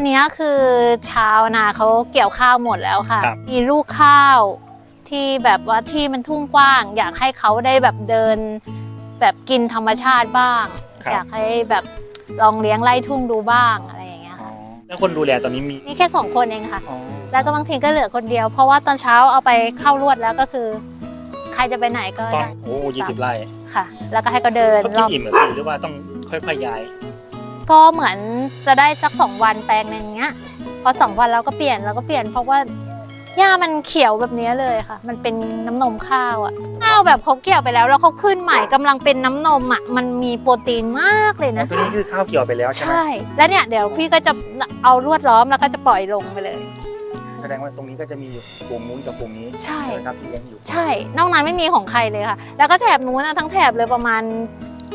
อันเนี้ยคือชาวนาเขาเกี่ยวข้าวหมดแล้วค่ะ ครับ มีลูกข้าวที่แบบว่าที่มันทุ่งกว้าง อยากให้เขาได้แบบเดิน แบบกินธรรมชาติบ้าง ครับอยากให้แบบลองเลี้ยงไล่ทุ่งดูบ้างอะไรอย่างเงี้ยอ๋อค่ะแล้วคนดูแลตอนนี้มีนี่แค่สองคนเองค่ะ อ๋อแล้วก็บางทีก็เหลือคนเดียว เพราะว่าตอนเช้าเอาไปเข้ารวดแล้วก็คือ ใครจะไปไหนก็ตอนได้โอ้ยี่สิบไร่ค่ะ แล้วก็ให้เขาเดินเขารกินอบอิ่มเหรือพี่หรือว่าต้องค่อยๆย้าย ก็เหมือนจะได้สักสองวันแปลงหนึ่งเงี้ย พอสองวันเราก็เปลี่ยนเราก็เปลี่ยนเพราะว่าหญ้ามันเขียวแบบนี้เลยค่ะ มันเป็นน้ำนมข้าวอะข้าวแบบเขาเกี่ยวไปแล้วแล้วเขาขึ้นใหม่กำลังเป็นน้ำนมอะมันมีโปรตีนมากเลยอ๋อนะ ตัวนี้คือข้าวเกี่ยวไปแล้วใช่ไหมใช่ แล้วเนี่ยเดี๋ยวพี่ก็จะเอาลวดล้อมแล้วก็จะปล่อยลงไปเลย แสดงว่าตรงนี้ก็จะมีอยู่กลุ่มนู้นกับกลุ่มนี้ใช่ไหมครับที่เลี้ยงอยู่ ใช่ นอกนั้นไม่มีของใครเลยค่ะ แล้วก็แถบนู้นนะทั้งแถบเลยประมาณ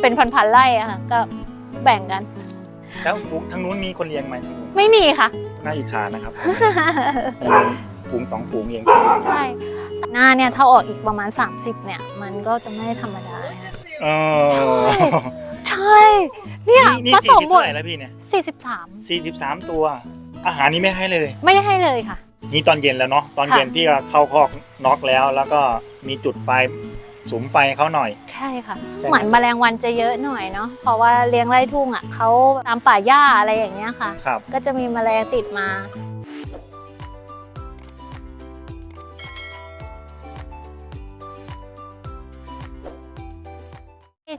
เป็นพันๆไร่อะค่ะก็แบ่งกัน แล้วฝูงทางนู้นมีคนเลี้ยงไหมทางนู้นไม่มีค่ะ น่าอิจฉานะครับ ฝูงสองฝูงเองใช่หน้าเนี่ยถ้าออกอีกประมาณ 30 เนี่ย มันก็จะไม่ธรรมดานะเออใช่เนี่ยนี่ผสี่สมสิบหมเท่าดไหร่แล้วพี่เนี่ย43 สี่สิบสามตัว อาหารนี้ไม่ให้เลย ไม่ได้ให้เลยค่ะ นี่ตอนเย็นแล้วเนาะตอนค่ะเย็นพี่ก็เข้าคอกน็อกแล้ว แล้วก็มีจุดไฟ สุมไฟให้เขาหน่อย ใช่ค่ะ ใช่ เหมือนแมลงวันจะเยอะหน่อยเนาะเพราะว่าเลี้ยงไร่ทุ่งอะเขาตามป่าหญ้าอะไรอย่างเงี้ยค่ะ ครับ ก็จะมีแมลงติดมา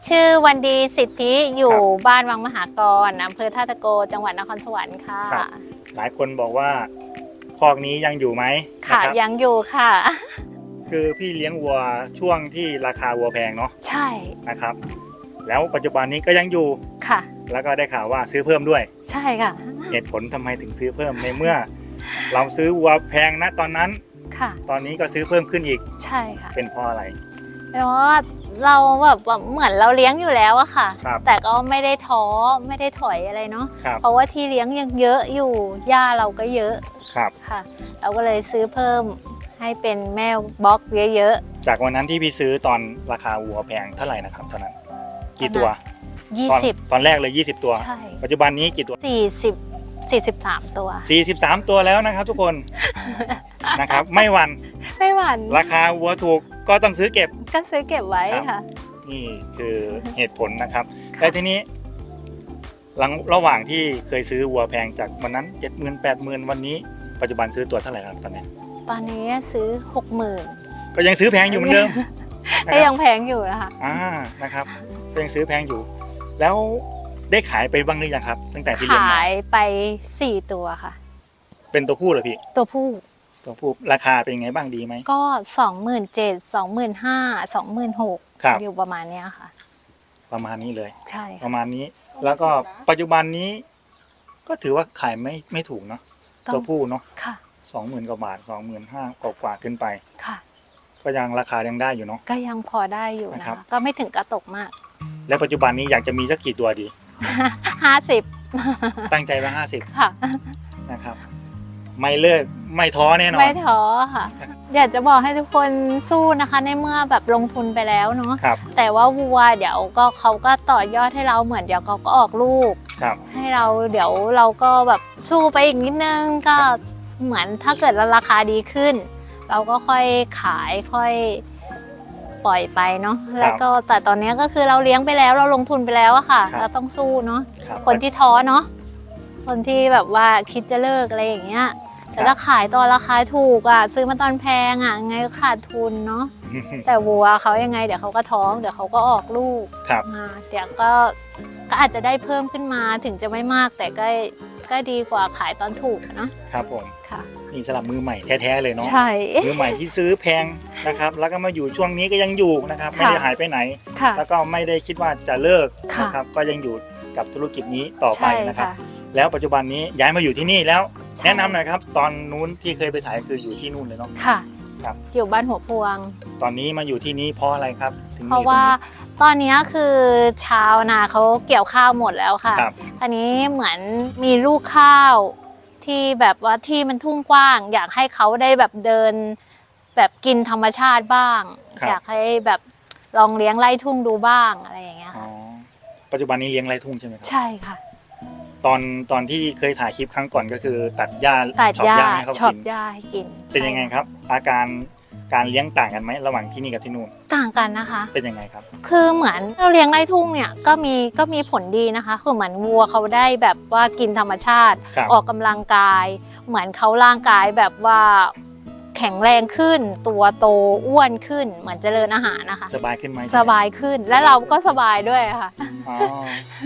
ชื่อวันดีสิทธิอยู่ครับบ้านวังมหากรอำเภอท่าตะโกจังหวัดนครสวรรค์ค่ะ ครับ หลายคนบอกว่าคอกนี้ยังอยู่ไหมค่ะ นะครับยังอยู่ค่ะ คือพี่เลี้ยงวัวช่วงที่ราคาวัวแพงเนาะใช่นะครับ แล้วปัจจุบันนี้ก็ยังอยู่ค่ะ แล้วก็ได้ข่าวว่าซื้อเพิ่มด้วย ใช่ค่ะ เหตุผลทำไมถึงซื้อเพิ่มในเมื่อ เราซื้อวัวแพงนะตอนนั้น ค่ะ ตอนนี้ก็ซื้อเพิ่มขึ้นอีกใช่ค่ะเป็นเพราะอะไร เพราะว่าเราแบบว่าเหมือนเราเลี้ยงอยู่แล้วอะค่ะ ครับ แต่ก็ไม่ได้ท้อไม่ได้ถอยอะไรเนาะครับ เพราะว่าที่เลี้ยงยังเยอะอยู่หญ้าเราก็เยอะครับ ค่ะ เราก็เลยซื้อเพิ่ม ให้เป็นแม่บล็อกเยอะจากวันนั้นที่พี่ซื้อตอนราคาวัวแพงเท่าไหร่นะครับตอนนั้น กี่ตัวๆยี่ตอนสิบตอนแรกเลย 20 ตัว ใช่ ปัจจุบันนี้กี่ตัวสี่สิบสี่สิบสามตัว 43 ตัวแล้วนะครับทุกคน นะครับ ไม่หวัน ไม่หวั่นราคาวัวถูกก็ต้องซื้อเก็บ ก็ซื้อเก็บไว้ครับค่ะ นี่คือเหตุผลนะครับ ค่ะ แล้วทีนี้หลังระหว่างที่เคยซื้อวัวแพงจากวันนั้นเจ็ดหมื่นแปดหมื่นวันนี้ ปัจจุบันซื้อตัวเท่าไหร่ครับตอนนี้ ตอนนี้ซื้อหกหมื่นก็ยังซื้อแพงอยู่เหมือนเดิมนะก็คยัรับงแพงอยู่นะคะอ่านะครับก็ยังซื้อแพงอยู่ แล้วได้ขายไปบ้างหรือยังครับ ตั้งแต่ที่เลี้ยงขามายไปสี่ตัวค่ะ เป็นตัวผู้เหรอพี่ ตัวผู้ตัวผู้ราคาเป็นยังไงบ้างดีไหมก็สองหมื่นเจ็ดสองหมื่นห้าสองหมื่นหกครับอยู่ประมาณเนี้ยค่ะ ประมาณนี้เลยใช่ปค่ะระมาณนี้ แล้วก็ปัจจุบันนี้ ก็ถือว่าขายไม่ไม่ถูกเนาะต้อตัวงผู้เนาะค่ะส องหมื่นกว่าบาทสองหมื่นห้ากว่าๆขึ้นไป ค่ะ ก็ยังราคายังได้อยู่เนาะ ก็ยังพอได้อยู่นะนะครัคะบก็ไม่ถึงกระตกมาก และปัจจุบันนี้อยากจะมีสักกี่ตัวดี ห้าสิบตั้งใจไว้ห้าสิบค่ะ นะครับ ไม่เลิกไม่ท้อแน่นอน ไม่ท้อค่ะ อยากจะบอกให้ทุกคนสู้นะคะในเมื่อแบบลงทุนไปแล้วเนาะครับ แต่ว่าวัวเดี๋ยวก็เขาก็ต่อยอดให้เราเหมือนเดี๋ยวเขาก็ออกลูก ครับ ให้เราเดี๋ยวเราก็แบบสู้ไปอีกนิดนึงก็ เหมือนถ้าเกิดราคาดีขึ้น เราก็ค่อยขายค่อยปล่อยไปเนาะแล้วก็แต่ตอนนี้ก็คือเราเลี้ยงไปแล้วเราลงทุนไปแล้วอะค่ะครับเราต้องสู้เนาะครับคนที่ท้อเนาะคนที่แบบว่าคิดจะเลิกอะไรอย่างเงี้ยแต่ถ้าขายตอนราคาถูกอะซื้อมาตอนแพงอะไงก็ขาดทุนเนาะแต่วัวเขายังไง เดี๋ยวเขาก็ท้อง เดี๋ยวเขาก็ออกลูกครับมาเดี๋ยวก็ ก็อาจจะได้เพิ่มขึ้นมาถึงจะไม่มากแต่ก็ก็ดีกว่าขายตอนถูกอะเนาะครับผมค่ะ นี่สำหรับมือใหม่แท้ๆเลยเนาะใช่ มือใหม่ที่ซื้อแพงนะครับ แล้วก็มาอยู่ช่วงนี้ก็ยังอยู่นะครับ ไม่ได้ค่ะหายไปไหน ค่ะ แล้วก็ไม่ได้คิดว่าจะเลิกค่ะ นะครับ ก็ยังอยู่กับธุรกิจนี้ต่อไปใช่นะครับค่ะแล้วปัจจุบันนี้ย้ายมาอยู่ที่นี่แล้ว ใช่แนะนำหน่อยครับ ตอนนู้นที่เคยไปถ่ายคืออยู่ที่นู่นเลยเนาะ ค่ะครับ อยู่บ้านหัวพวง ตอนนี้มาอยู่ที่นี่เพราะอะไรครับ ถึงเพมาอราะยู่ตรงว่านี้ ตอนนี้คือชาวนาเขาเกี่ยวข้าวหมดแล้วค่ะ ครับ อันนี้เหมือนมีลูกข้าว ที่แบบว่าที่มันทุ่งกว้าง อยากให้เขาได้แบบเดิน แบบกินธรรมชาติบ้าง ครับ อยากให้แบบลองเลี้ยงไล่ทุ่งดูบ้างอะไรอย่างเงี้ยอ๋อค่ะปัจจุบันนี้เลี้ยงไรทุ่งใช่ไหมครับใช่ค่ะปตอนตอนที่เคยถ่ายคลิปครั้งก่อนก็คือ ตัดหญ้าตัดช็อปหญ้าหญ้าให้เขาช็อกิปนหญ้าให้กินเป็นยังไงครับ อาการ การเลี้ยงต่างกันไหมระหว่างที่นี่กับที่นู่นต่างกันนะคะ เป็นยังไงครับ คือเหมือนเราเลี้ยงไร่ทุ่งเนี่ยก็มีก็มีผลดีนะคะ คือเหมือนวัวเขาได้แบบว่ากินธรรมชาติ ครับ ออกกำลังกาย เหมือนเขาร่างกายแบบว่าแข็งแรงขึ้น ตัวโตอ้วนขึ้น เหมือนเจริญอาหารนะคะ สบายขึ้นไหมสบายขึ้นและเราก็สบายด้วยค่ะ อ๋อ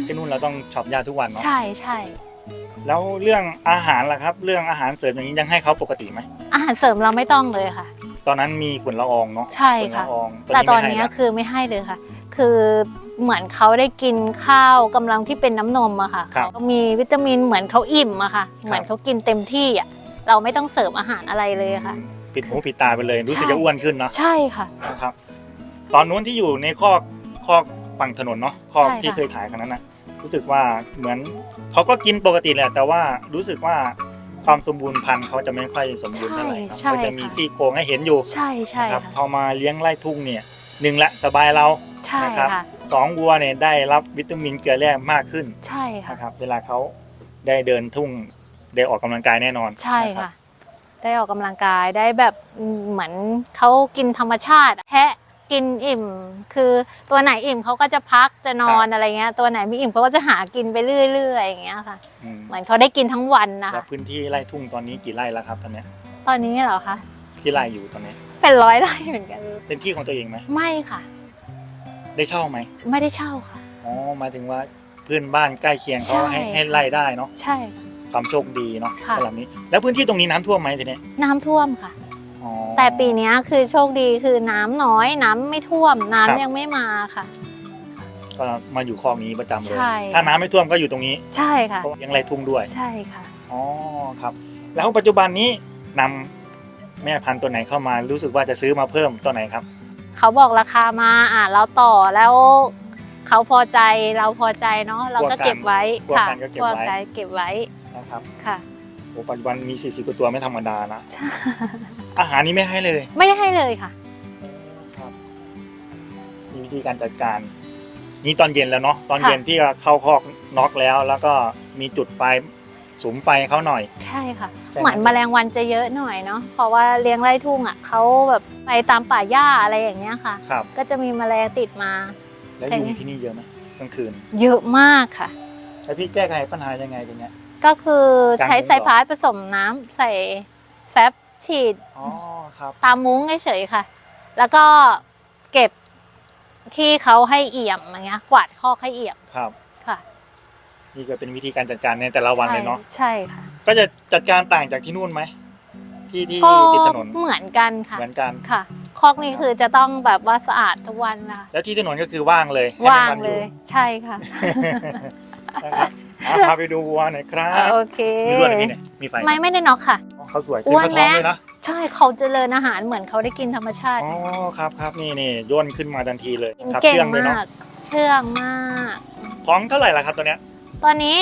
ที่นู่นเราต้องช็อปหญ้าทุกวันเนาะใช่ใช่แล้วเรื่องอาหารล่ะครับ เรื่องอาหารเสริมอย่างนี้ยังให้เขาปกติไหมอาหารเสริมเราไม่ต้องเลยค่ะ ตอนนั้นมีฝุ่นละอองเนาะใช่ฝุ่นค่ะละอองแต่ตอนไม่นี้ให้ละคือไม่ให้เลยค่ะ คือเหมือนเขาได้กินข้าวกำลังที่เป็นน้ำนมอะค่ะครับเขามีวิตามินเหมือนเขาอิ่มอะค่ะ เหมือนเขากินเต็มที่อะเราไม่ต้องเสริมอาหารอะไรเลยค่ะปิดหูปิดตาไปเลยรู้สึกใช่ จะอ้วนขึ้นเนาะใช่ค่ะนะครับ ตอนนู้นที่อยู่ในคอกคอกฝั่งถนนเนาะคอกใช่ค่ะที่เคยถ่ายครั้งนั้นนะรู้สึกว่าเหมือนเขาก็กินปกติแหละแต่ว่ารู้สึกว่า ความสมบูรณ์พันธุ์เขาจะไม่ค่อยสมบูรณ์เท่าไหร่ครับใช่ก็ใช่จะมีค่ะ ซี่โครงให้เห็นอยู่ใช่ใช่นะครับค่ะพอมาเลี้ยงไร่ทุ่งเนี่ยหนึ่งละสบายเราใช่นะครับค่ะสองวัวเนี่ยได้รับวิตามินเกลือแร่มากขึ้นใช่ค่ะนะครับเวลาเขาได้เดินทุ่งได้ออกกำลังกายแน่นอนใช่นรับ ค่ะ ได้ออกกำลังกายได้แบบเหมือนเขากินธรรมชาติแทะ กินอิ่ม คือตัวไหนอิ่มเขาก็จะพักจะนอนอะไรเงี้ย ตัวไหนไม่อิ่มเขาก็จะหากินไปเรื่อยๆอย่างเงี้ยค่ะ อืมเหมือนเขาได้กินทั้งวันนะแล้วคะ พื้นที่ไร่ทุ่งตอนนี้กี่ไร่แล้วครับตอนเนี้ยตอนนี้เหรอคะ ที่ไร่อยู่ตอนนี้เป็นร้อยไร่เหมือนกันเป็นที่ของตัวเองไหมไม่ค่ะ ได้เช่าไหมไม่ได้เช่าค่ะ อ๋อหมายถึงว่าเพื่อนบ้านใกล้เคียงเขาใช่ ให้ให้ไล่ได้เนาะใช่ค่ะ ความโชคดีเนาะค่ะ สำหรับนี้ แล้วพื้นที่ตรงนี้น้ำท่วมไหมทีเนี้ยน้ำท่วมค่ะอ๋อ แต่ปีเนี้ยคือโชคดีคือน้ำน้อยน้ำไม่ท่วมน้ำครับ ยังไม่มาค่ะ ก็มาอยู่คลองนี้ประจำเลย ใช่ ถ้าน้ำไม่ท่วมก็อยู่ตรงนี้ใช่ค่ะ เพราะว่ายังไรทุ่งด้วย ใช่ค่ะ อ๋อครับ แล้วปัจจุบันนี้นำแม่พันธุ์ตัวไหนเข้ามารู้สึกว่าจะซื้อมาเพิ่มตัวไหนครับ เขาบอกราคามาอะเราต่อแล้วเขาพอใจเราพอใจเนาะเราก็เก็บไว้กลัวค่ะกันก็เก็บกลัวไว้กันเก็บไว้นะครับ ค่ะ โอ้ปัจจุบันมี 40กว่าตัวไม่ธรรมดานะ ใช่ อาหารนี้ไม่ให้เลย ไม่ได้ให้เลยค่ะ ครับมีวิธีการจัดการ นี่ตอนเย็นแล้วเนาะตอนค่ะเย็นพี่ก็เข้าคอกน็อกแล้ว แล้วก็มีจุดไฟสุมไฟให้เขาหน่อย ใช่ค่ะใช่เหมือนแมลงวันจะเยอะหน่อยเนาะเพราะว่าเลี้ยงไร่ทุ่งอะเขาแบบไปตามป่าหญ้าอะไรอย่างเงี้ยค่ะ ครับ ก็จะมีแมลงติดมา แล้วแต่ยุงเนี่ยที่นี่เยอะไหมกลางคืน เยอะมากค่ะ แล้วพี่แก้ไขปัญหายังไงตรงเนี้ย ก็คือกลางใช้มุ้งสายเหรอพายผสมน้ำใส่แฟบฉีดอ๋อครับตามมุ้งเฉยๆค่ะ แล้วก็เก็บที่เขาให้เอี่ยมอย่างเงี้ย กวาดคอกให้เอี่ยมครับ ค่ะนี่ก็เป็นวิธีการจัดการในแต่ละวันเลยเนาะใช่ค่ะ ก็จะจัดการต่างจากที่นู่นไหมที่ที่ก็ติดถนนเหมือนกันค่ะ เหมือนกัน ค่ะคอกนี้คือจะต้องแบบว่าสะอาดทุกวันนะคะแล้วที่ถนนก็คือว่างเลยให้ว่างมันเลอยู่ยใช่ค่ะ นะครับ อะพาไปดูวัวหน่อยครับโอเคมีรวดไหมพี่เนี่ยมีไฟไหมไม่ไม่ได้น็อกค่ะอ๋อเขาสวยอ้ขึ้นวนเขาท้องไหมเลยนะใช่เขาเจริญอาหารเหมือนเขาได้กินธรรมชาติ อ๋อครับครับนี่นี่ย่นขึ้นมาทันทีเลยกินครับเก่งเชื่องเลยเนาะมากเชื่องมาก ท้องเท่าไหร่ละครับตัวเนี้ย ตอนนี้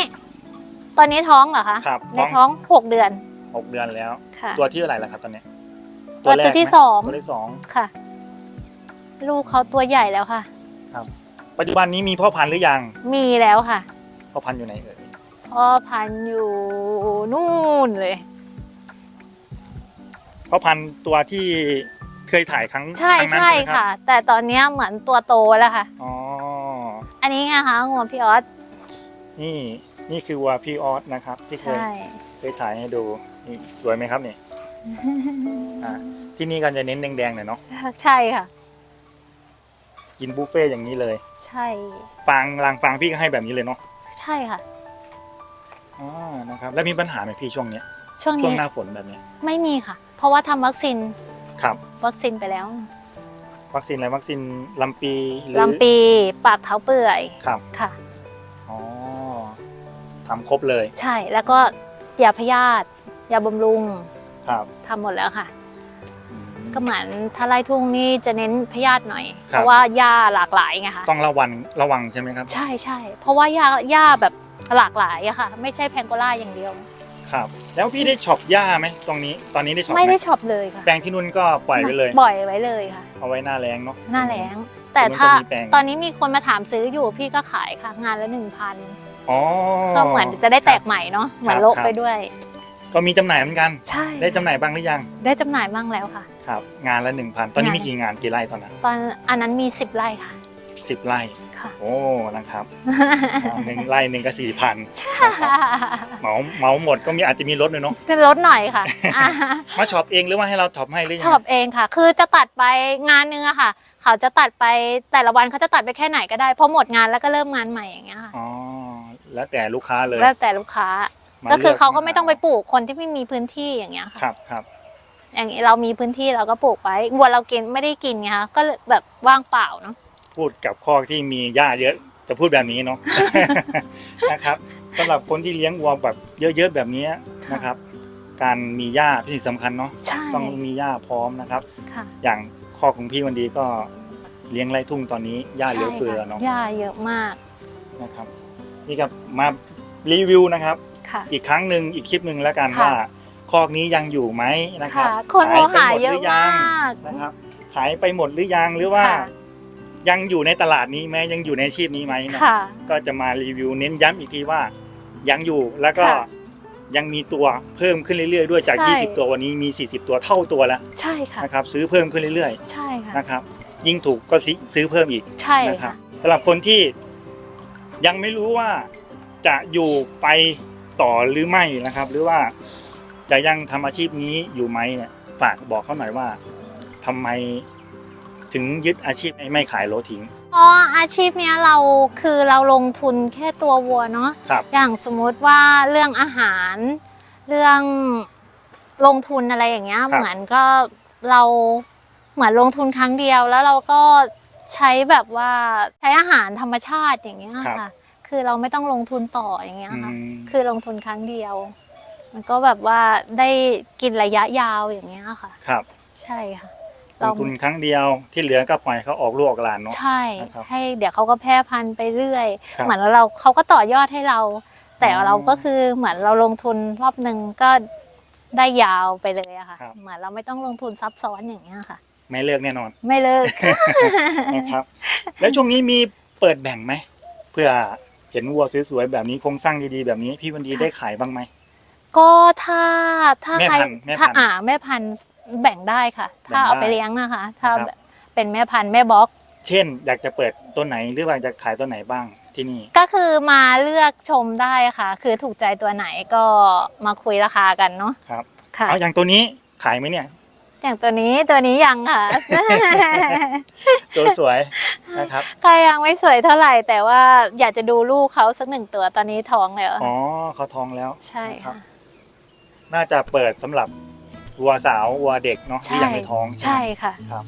ตอนนี้ท้องเหรอคะครับ ในท้องท้องหกเดือนหกเดือนแล้ว ค่ะ ตัวที่เท่าไหร่ละครับตอนเนี้ยตัวแรกตัวที่ไหมสอง ตัวที่สอง ค่ะ ลูกเขาตัวใหญ่แล้วค่ะ ปัจจุบันนี้มีพ่อพันธุ์หรือยัง มีแล้วค่ะ พ่อพันธุ์อยู่ไหนเอ่ย พ่อพันธุ์อยู่นู่นเลยพ่อพันธุ์ตัวที่เคยถ่ายครั้งใช่ครั้งนั้นใช่ไหมรับค่ะ แต่ตอนเนี้ยเหมือนตัวโตแล้วค่ะ อ๋อ อันนี้ไงคะงัวพี่ออสนี่นี่คือวัวพี่ออสนะครับ ที่เคยใช่ เคยถ่ายให้ดูนี่สวยไหมครับนี่อ่าที่นี่ก็จะเน้นแดงๆหน่อยเนาะใช่ค่ะ กินบุฟเฟ่ต์อย่างนี้เลย ใช่ ฟางรางฟางพี่ก็ให้แบบนี้เลยเนาะใช่ค่ะ อ๋อนะครับแล้วมีปัญหาไหมพี่ช่วงเนี้ยช่วงช่วงนี้หน้าฝนแบบเนี้ยไม่มีค่ะ เพราะว่าทำวัคซีนครับ วัคซีนไปแล้ววัคซีนอะไรวัคซีนลำปีหรือลำปีปากเท้าเปื่อยครับค่ะอ๋อทำครบเลยใช่แล้วก็ยาพยาธิยาบำรุงครับทำหมดแล้วค่ะ อืม ก็เหมือนถ้าไร่ทุ่งนี่จะเน้นพยาธิหน่อย ครับ เพราะว่าหญ้าหลากหลายไงคะต้องระวังระวังใช่ไหมครับ ใช่ใช่เพราะว่าหญ้าหญ้าแบบ หลากหลายอะค่ะ ไม่ใช่แพงโกล่าอย่างเดียว ครับ แล้วพี่ได้ช็อปหญ้าไหมตรงนี้ ตอนนี้ได้ช็อปไม่ไหมได้ช็อปเลยค่ะแปลงที่นู่นก็ปล่อยไปเลย ปล่อยไว้เลยค่ะ เอาไว้หน้าแรงเนาะหน้าแล้งแต่ถ้าตรงนู้นก็มีแปลงตอนนี้มีคนมาถามซื้ออยู่พี่ก็ขายค่ะ งานละหนึ่งพันอ๋อก็เหมือนจะได้แตกใหม่เนาะเหมือนครับโละครับไปด้วย ก็มีจำหน่ายเหมือนกันใช่ได้จำหน่ายบ้างหรือยัง ได้จำหน่ายบ้างแล้วค่ะ ครับ งานละหนึ่งพันตอนนี้งานมีกี่งานกี่ไร่ตอนนั้น ตอนอันนั้นมี10ไร่ค่ะ สิบไร่ ค่ะ โอ้ นะครับอ่าหนึ่งไร่หนึ่งก็สี่พันเหมาเหมาหมดก็มีอาจจะมีลดเลยเนาะ จะลดหน่อยค่ะอ่ามาช็อปเองหรือว่าให้เราช็อปให้หรือยังไงชอบเองค่ะ คือจะตัดไปงานนึงอะค่ะ เขาจะตัดไปแต่ละวันเขาจะตัดไปแค่ไหนก็ได้พอหมดงานแล้วก็เริ่มงานใหม่อย่างเงี้ยค่ะ อ๋อ แล้วแต่ลูกค้าเลยแล้วแต่ลูกค้ามาก็คือลืเขาก็ไม่ต้องไปปลูกคนที่ไม่มีพื้นที่อย่างเงี้ยคค่ะรับครับ อย่างนี้เรามีพื้นที่เราก็ปลูกไว้วัวเรากินไม่ได้กินไงคะก็เลยแบบว่างเปล่าเนาะ พูดกับข้อกที่มีหญ้าเยอะจะพูดแบบนี้เนาะ นะครับสำหรับคนที่เลี้ยงวัวแบบเยอะๆแบบนี้นะครับ การมีหญ้าเป็นสิ่งสำคัญเนาะใช่ต้องมีหญ้าพร้อมนะครับ ค่ะอย่างข้อของพี่วันดีก็เลี้ยงไร่ทุ่งตอนนี้หญ้าเหลือเฟือใช่ค่ะเนาะหญ้าเยอะมากนะครับ นี่ครับมารีวิวนะครับ ค่ะ อีกครั้งหนึ่งอีกคลิปหนึ่งแล้วกันค่ะ ว่าคอกนี้ยังอยู่ไหมนะครัค่ะบคนโทรหาไปมดเยหอะรืยังมากนะครับ ขายไปหมดหรือยังหรือว่าค่ะ ยังอยู่ในตลาดนี้ไหมยังอยู่ในอาชีพนี้ไหมเนาะค่ะ ก็จะมารีวิวเน้นย้ำอีกทีว่ายังอยู่แล้วก็ค่ะยังมีตัวเพิ่มขึ้นเรื่อยๆด้วยจาก ใช่ 20 ตัววันนี้มี 40 ตัวเท่าตัวแล้วใช่ค่ะ นะครับซื้อเพิ่มขึ้นเรื่อยใช่ค่ะ ๆนะครับยิ่งถูกก็ซิซื้อเพิ่มอีก ใช่นะครัค่ะ บสำหรับคนที่ยังไม่รู้ว่าจะอยู่ไปต่อหรือไม่นะครับ หรือว่าจะยังทำอาชีพนี้อยู่ไหมเนี่ยฝากบอกเขาหน่อยว่าทำไม ถึงยึดอาชีพไม่ไม่ขายโลทิ้ง เพราะอาชีพเนี้ยเราคือเราลงทุนแค่ตัววัวเนาะครับ อย่างสมมุติว่าเรื่องอาหาร เรื่องลงทุนอะไรอย่างเงี้ยครับเหมือนก็เราเหมือนลงทุนครั้งเดียว แล้วเราก็ใช้แบบว่าใช้อาหารธรรมชาติอย่างเงี้ยค่ะ คือเราไม่ต้องลงทุนต่ออย่างเงี้ยอืค่ะ มคือลงทุนครั้งเดียว มันก็แบบว่าได้กินระยะยาวอย่างเงี้ยค่ะ ครับ ใช่ค่ะ ลงทุนครั้งเดียวที่เหลือก็ปล่อยเขาออกลูกออกหลานเนาะใช่นะครับให้เดี๋ยวเขาก็แพร่พันธุ์ไปเรื่อยครับเหมือนเราเขาก็ต่อยอดให้เรา แต่อ๋อเราก็คือเหมือนเราลงทุนรอบหนึ่งก็ได้ยาวไปเลยอะค่ะครับเหมือนเราไม่ต้องลงทุนซับซ้อนอย่างเงี้ยค่ะ ไม่เลิกแน่นอน ไม่เลิกนะครับ แล้วช่วงนี้มีเปิดแบ่งไหมเพื่อเห็นวัวสวยๆแบบนี้โครงสร้างดีๆแบบนี้ พี่วันดีค่ะได้ขายบ้างไหม ก็ถ้าถ้าแม่ใครพันธุ์แม่พัถ้านธุ์อ่าแม่พันธุ์แบ่งได้ค่ะ ถ้าเอาแบ่งได้ไปเลี้ยงนะคะ ถ้าครับ แบบเป็นแม่พันธุ์แม่บล็อกเช่น อยากจะเปิดต้นไหนหรือว่าจะขายต้นไหนบ้างที่นี่ ก็คือมาเลือกชมได้ค่ะ คือถูกใจตัวไหนก็มาคุยราคากันเนาะครับ ค่ะ เอาอย่างตัวนี้ขายไหมเนี่ย อย่างตัวนี้ตัวนี้ยังค่ะ ตัวสวยนะครับ ก็ยังไม่สวยเท่าไหร่ แต่ว่าอยากจะดูลูกเขาสักหนึ่งตัวตอนนี้ท้องแล้วอ๋อเขาทองแล้ว ใช่ครับค่ะ น่าจะเปิดสำหรับวัวสาววัวเด็กเนาะที่ยังไม่ท้องใช่ค่ะครับ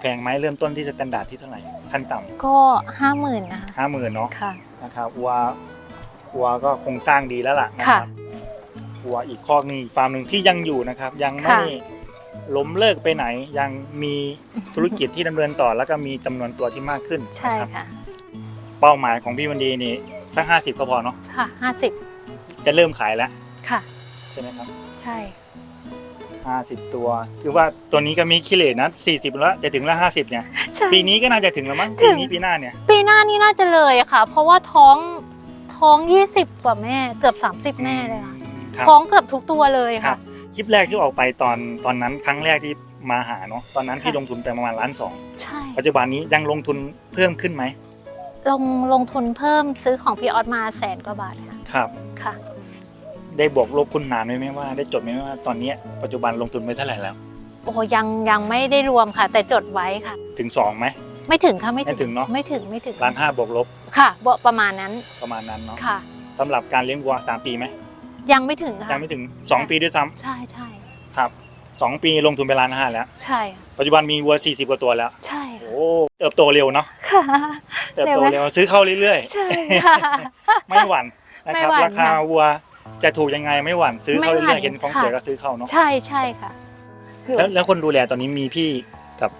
แพงไหมเริ่มต้นที่สแตนดาร์ดที่เท่าไหร่ขั้นต่ำก็ห้าหมื่นนะคะห้าหมื่นเนาะค่ะนะครับวัววัวก็คงสร้างดีแล้วล่ะนะคค่ะรับวัวอีกคอกหนึงอีกฟาร์มหนึ่งที่ยังอยู่นะครับ ยังไม่ค่ะล้มเลิกไปไหนยังมีธุรกิจที่ดำเนินต่อแล้วก็มีจำนวนตัวที่มากขึ้นใช่นะครับค่ะเป้าหมายของพี่วันดีนี่สักห้าสิบก็พอเนาะค่ะห้าสิบจะเริ่มขายแล้วค่ะ ใช่ไหมครับใช่ ห้าสิบตัว คือว่าตัวนี้ก็มีคิเลตนะสี่สิบแล้วจะถึงแล้วห้าสิบเนี่ย ใช่ ปีนี้ก็น่าจะถึงแล้วมั้ง ถึปีง นี้ปีหน้าเนี่ย ปีหน้านี้น่าจะเลยอะค่ะ เพราะว่าท้องท้องยี่สิบกว่าแม่ เกือบสามสิบแม่เลยค่ะ ครับ ท้องเกือบทุกตัวเลยครัค่ะ บ คลิปแรกที่ออกไปตอนตอนนั้นครั้งแรกที่มาหาเนาะ ตอนนั้นพี่ค่ะ ลงทุนไปประมาณล้านสอง ใช่ ปัจจุบันนี้ยังลงทุนเพิ่มขึ้นไหมลงลงทุนเพิ่มซื้อของพี่ออสมาแสนกว่าบาทค่ะ ครับ ค่ะ ได้บวกลบคุณหารไว้ไหมว่าได้จดไหมว่าตอนเนี้ยปัจจุบันลงทุนไปเท่าไหร่แล้ว โอ้ยังยังไม่ได้รวมค่ะ แต่จดไว้ค่ะ ถึงสองไหม ไม่ถึงค่ะไม่ไม่ถึงเนอะ ไม่ถึงไม่ถึงล้านห้าบวกลบค่ะบประมาณนั้นประมาณนั้นเนาะค่ะ สำหรับการเลี้ยงวัวสามปีไหมยังไม่ถึงค่ะยังไม่ถึงสองปีด้วยซ้ำใช่ใช่ครับสองปีลงทุนไปล้านห้าแล้ว ใช่ปัจจุบันมีวัวสี่สิบกว่าตัวแล้ว ใช่โอ้เติบโตเร็วเนาะค่ะ เติบโตเร็วไหม เร็วซื้อเข้าเรื่อยใช่ค่ะ ๆ ไม่หวั่นนะครับไม่หวั่นราคาค่ะ วัว จะถูกยังไงไม่หวั่นซื้อเข้าไม่หวั่เรื่อนยๆเห็นของค่ะสวยก็ซื้อเข้าเนาะใช่ใช่ค่ะอยู่แล้วแล้วคนดูแลตอนนี้มีพี่กับ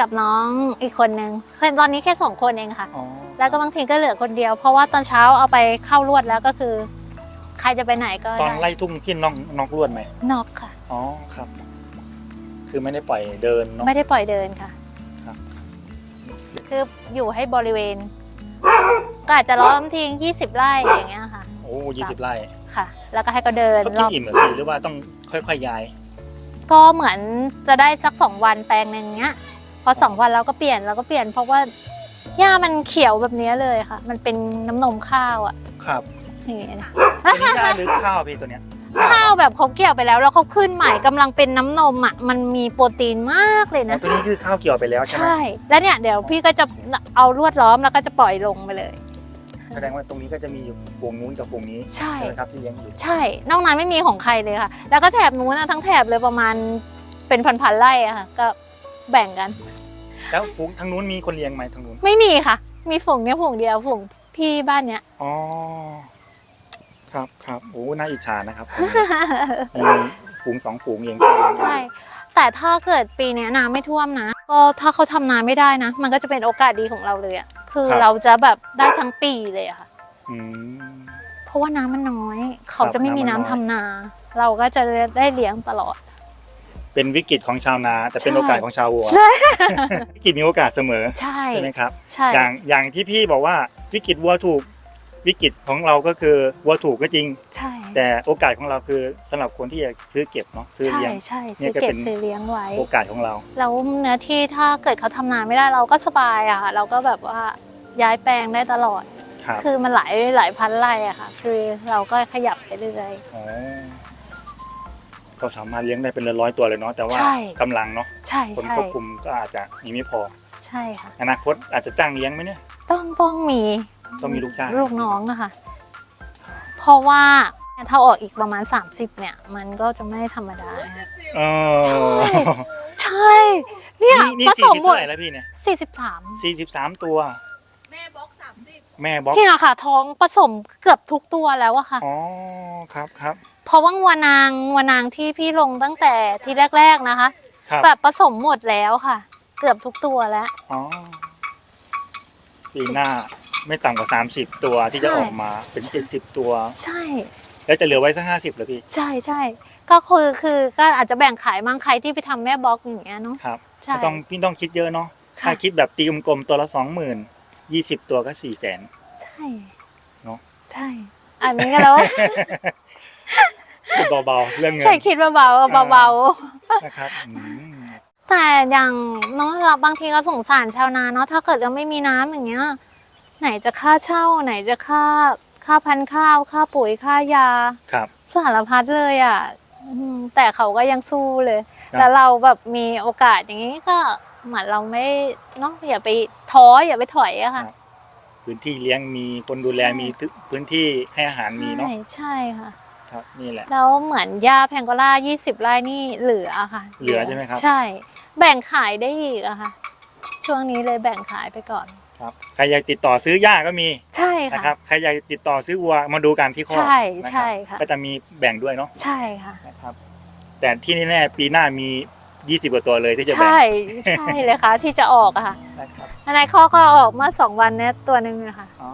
กับน้องอีกคนนึงคือตอนนี้แค่สองคนเองค่ะอ๋อแล้วก็บางทีก็เหลือคนเดียว เพราะว่าตอนเช้าเอาไปเข้ารวดแล้วก็คือ ใครจะไปไหนก็ตอนได้ไล่ทุ่งพี่น้องน้องรวดไหมนอกค่ะอ๋อครับ คือไม่ได้ปล่อยเดินเนาะไม่ได้ปล่อยเดินค่ะครับคืออยู่ให้บริเวณก็อาจจะล้อมทิ้ง20ไร่อย่างเงี้ยค่ะโอ้ยี่สิบไร่ ค่ะ แล้วก็ให้เขาเดินเขารกินอบอิ่มเหรอพี่หรือว่าต้องค่อยๆย้าย ก็เหมือนจะได้สักสองวันแปลงหนึ่งเงี้ย พอสองวันเราก็เปลี่ยนเราก็เปลี่ยนเพราะว่าหญ้ามันเขียวแบบเนี้ยเลยค่ะ มันเป็นน้ำนมข้าวอะครับอย่างเงี้ยนะตัวนี้ได้หรือข้าวพี่ตัวเนี้ยข้าวแบบเขาเกี่ยวไปแล้วแล้วเขาขึ้นใหม่กำลังเป็นน้ำนมอะมันมีโปรตีนมากเลยอ๋อนะ ตัวนี้คือข้าวเกี่ยวไปแล้วใช่ไหม ใช่ แล้วเนี่ยเดี๋ยวพี่ก็จะเอาลวดล้อมแล้วก็จะปล่อยลงไปเลย แสดงว่าตรงนี้ก็จะมีอยู่ฝูงนู้นกับฝูงนี้ใช่ใช่ ไหมครับที่เลี้ยงอยู่ใช่ นอกนั้นไม่มีของใครเลยค่ะ แล้วก็แถบนู้นนะทั้งแถบเลยประมาณเป็นพันๆไร่อะค่ะ ก็แบ่งกัน แล้วฝูงทางนู้นมีคนเลี้ยงไหมทางนู้นไม่มีค่ะ มีฝูงเนี้ยฝูงเดียวฝูงพี่บ้านเนี้ย อ๋อครับครับโอ้น่าอิจฉานะครับมีฝูงสองฝูงเองใช่ แต่ถ้าเกิดปีเนี้ยน้ำไม่ท่วมนะ ก็ถ้าเขาทำนาไม่ได้นะ มันก็จะเป็นโอกาสดีของเราเลยอะ คือเราจะแบบได้ทั้งปีเลยอะค่ะ อืม เพราะว่าน้ำมันน้อย เขาจะไม่มีน้ำมันน้ำน้อยทำนา เราก็จะได้เลี้ยงตลอด เป็นวิกฤตของชาวนา แต่เป็นใช่ โอกาสของชาววัว ใช่วิกฤตมีโอกาสเสมอใช่ใช่ไหมครับ ใช่ อย่างอย่างที่พี่บอกว่าวิกฤตวัวถูก วิกฤตของเราก็คือวัวถูกก็จริง ใช่แต่โอกาสของเราคือสำหรับคนที่จะซื้อเก็บเนาะซื้อใช่เลี้ยง ใช่เนี่ซื้ยอก็เก็เป็บนซื้อเลี้ยงไว้ โอกาสของเรา แล้วเนื้อที่ถ้าเกิดเขาทำนาไม่ได้เราก็สบายอะค่ะ เราก็แบบว่าย้ายแปลงได้ตลอด ครับคือมันหลายหลายพันไร่อะค่ะ คือเราก็ขยับไปเรื่อย อ๋อก็สามารถเลี้ยงได้เป็นร้อยๆตัวเลยเนาะแต่ว่าใช่ กำลังเนาะใช่คนใช่ควบคุมก็อาจจะมีไม่พอ ใช่ค่ะ อนาคตอาจจะจ้างเลี้ยงไหมเนี่ย ต้องต้องมี ต้องมีลูกจ้างลูกน้องอะค่ะเพราะว่าถ้าออกอีกประมาณ 30 เนี่ย มันก็จะไม่ธรรมดานะคะเออใช่ใช่เนี่ยนี่ผสี่สมสิบหมเท่าดไหร่แล้วพี่เนี่ย43สี่สิบสามตัว แม่บล็อกสามสิบแม่บล็อกเนี่ยค่ะ ท้องผสมเกือบทุกตัวแล้วอะค่ะ อ๋อครับครับเพราะว่างัวนางงัวนางที่พี่ลงตั้งแต่ที่แรก ๆนะคะ ครับแบบผสมหมดแล้วค่ะ เกือบทุกตัวแล้ว อ๋อปีหน้า ไม่ต่ำกว่าสามสิบตัวที่จะใช่ออกมาเป็นเจ็ดสิบตัว ใช่ แล้วจะเหลือไว้สักห้าสิบเหรอพี่ ใช่ใช่ก็คือคือก็อาจจะแบ่งขายมั่งใครที่ไปทำแม่บล็อกอย่างเงี้ยเนาะ ครับใช่ไม่ต้องพี่ต้องคิดเยอะเนาะค่ะ ถ้าคิดแบบตีกลมๆตัวละสองหมื่นยี่สิบตัวก็สี่แสน ใช่เนอะ ใช่ อันนี้ก็แล้วคิดเบาๆเรื่องเงิน ใช่คิดว่าเบาๆเบานะครับอืมๆแต่อย่างเนาะเราบางทีก็สงสารชาวนาเนาะถ้าเกิดเราไม่มีน้ำอย่างเงี้ย ไหนจะค่าเช่า ไหนจะค่าค่าพันธุ์ข้าวค่าปุ๋ยค่ายา ครับ สารพัดเลยอะอืมแต่เขาก็ยังสู้เลย ครับแล้วเราแบบมีโอกาสอย่างนี้ก็เหมือนเราไม่เนาะอย่าไปท้ออย่าไปถอยอะค่ะพื้นที่เลี้ยงมีคนดูแลใช่มีทึพื้นที่ให้อาหารมีเนาะใช่ใช่ค่ะ ครับ นี่แหละ แล้วเหมือนหญ้าแพงโกล่า20ไร่นี่เหลือค่ะเหลือใช่ไหมครับ ใช่ แบ่งขายได้อีกอะค่ะ ช่วงนี้เลยแบ่งขายไปก่อน ครับใครอยากติดต่อซื้อหญ้าก็มีใช่นะค่ะครับใครอยากติดต่อซื้อวัวมาดูกันที่ข้อกใช่นะครับใช่ค่ะ ก็จะมีแบ่งด้วยเนาะใช่ค่ะ นะครับ แต่ที่แน่ๆปีหน้ามี 20กว่าตัวเลยที่จะแบ่งใช่ใช่เลยค่ะ ที่จะออกอะค่ะนะครับในข้อก็ออกเมื่อสองวันเนี้ยตัวหนึ่งนะคะอ๋อ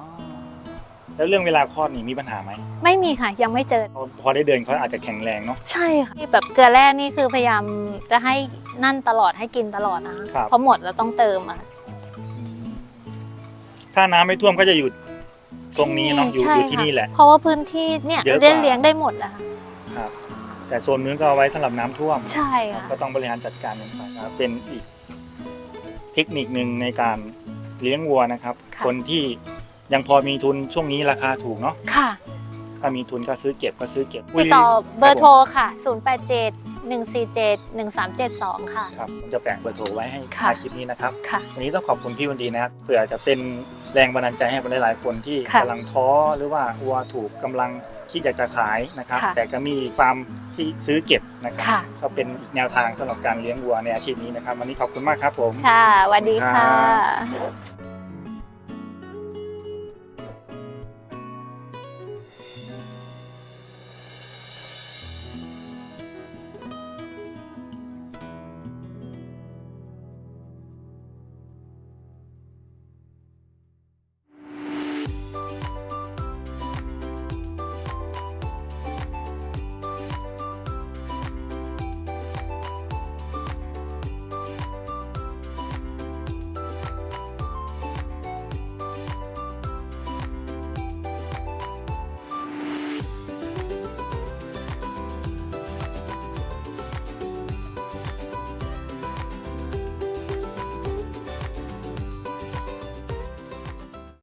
แล้วเรื่องเวลาคลอดนี่มีปัญหาไหมไม่มีค่ะยังไม่เจอพอพอได้เดินเขาอาจจะแข็งแรงเนาะ ใช่ค่ะที่แบบเกลือแร่นี่คือพยายามจะให้นั่นตลอดให้กินตลอดนะคะครับพอหมดแล้วต้องเติมอะ ถ้าน้ำไม่ท่วมก็จะอยู่ตรงนี้เนาะอยู่ใช่อยู่ที่ค่ะนี่แหละ เพราะว่าพื้นที่เนี่ยเยอะกว่า เลี้ยงเลี้ยงได้หมดอะค่ะครับ แต่โซนนู้นก็เอาไว้สำหรับน้ำท่วม ใช่ค่ะ ก็ต้องบริหารจัดการกันไปนะครับเป็นอีกเทคนิคหนึ่งในการเลี้ยงวัวนะครับ ค่ะ คนที่ยังพอมีทุนช่วงนี้ราคาถูกเนาะค่ะ ถ้ามีทุนก็ซื้อเก็บก็ซื้อเก็บติดต่อเบอร์โทรค่ะ 087 147 1372 ค่ะ ครับผมจะแปะเบอร์โทรไว้ให้ค่ะ ท้ายคลิปนี้นะครับค่ะ วันนี้ต้องขอบคุณพี่วันดีนะครับเผื่อจะเป็นแรงบันดาลใจให้กับหลายๆคนที่ค่ะกำลังท้อหรือว่าวัวถูกกำลังคิดอยากจะขายนะครับ ค่ะแต่ก็มีฟาร์มที่ซื้อเก็บนะครับค่ะ ก็เป็นอีกแนวทางสำหรับการเลี้ยงวัวในอาชีพนี้นะครับ วันนี้ขอบคุณมากครับผม ค่ะสวัสดีครัค่ะ